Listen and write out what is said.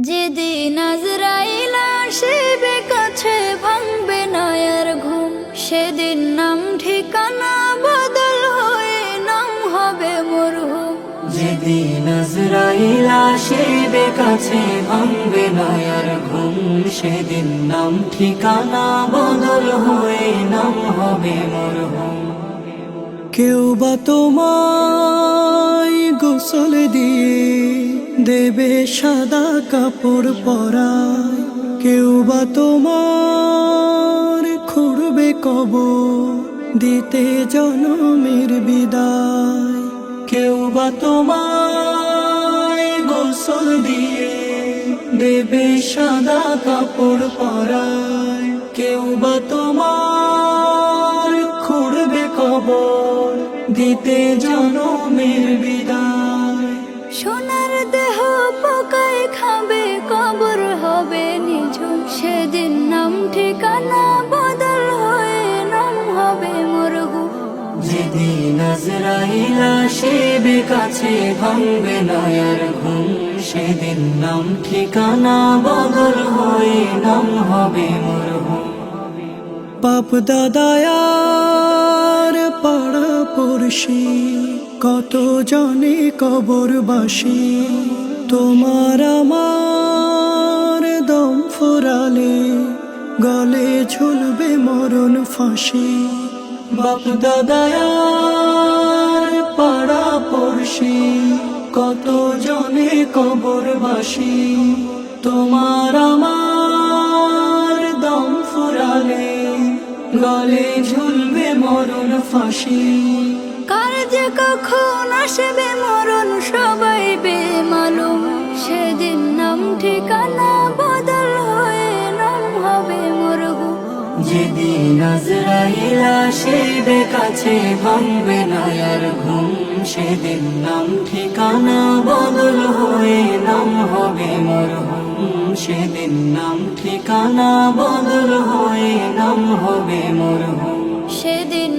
যেদিন আজরাইল আসিবে, কাছে ভাঙবে না আর ঘুম। সেদিন নাম ঠিকানা বদল হয়ে নাম হবে মরহুম। যেদিন আজরাইল আসিবে, কাছে ভাঙবে না আর ঘুম। সেদিন নাম ঠিকানা বদল হয়ে নাম হবে মরহুম। কেউ বা তোমায় গোসল দিয়ে দেবে সাদা কাপড় পরায়। কেউ বা তোমার খুঁড়বে কব দিতে জনমের বিদায়। কেউ বা তোমায় গোসল দিয়ে দেবে সাদা কাপড় পরায়। কেউ বা তোমার খুঁড়বে কবর, দিতে জনমের বিদায়। সোনার যেদিন আজরাইল আসিবে, কাছে ভাঙবে না আর ঘুম। সেদিন নাম ঠিকানা বদল হয়ে নাম হবে মরহুম। বাপ দাদায়ার পাড়া পড়শি, কত জনে কবরবাসী। তোমার আমার দম ফুরালে, গলে ঝুলবে মরণ ফাঁসি। বাপ দাদায়ার পাড়া পড়শি কত জনে কবর কবরবাসী? তোমার আমার দম ফুরালে, গলে ঝুলবে মরণ ফাঁসি। কার যে কখন আসবে মরণ, সবাই বেমালুম যেদিন আজরাইল আসিবে কাছে ভাঙবে না আর ঘুম, সেদিন নাম ঠিকানা বদল হয়ে নাম হবে মরহুম সেদিন নাম ঠিকানা বদল হয়ে নাম হবে মরহুম সেদিন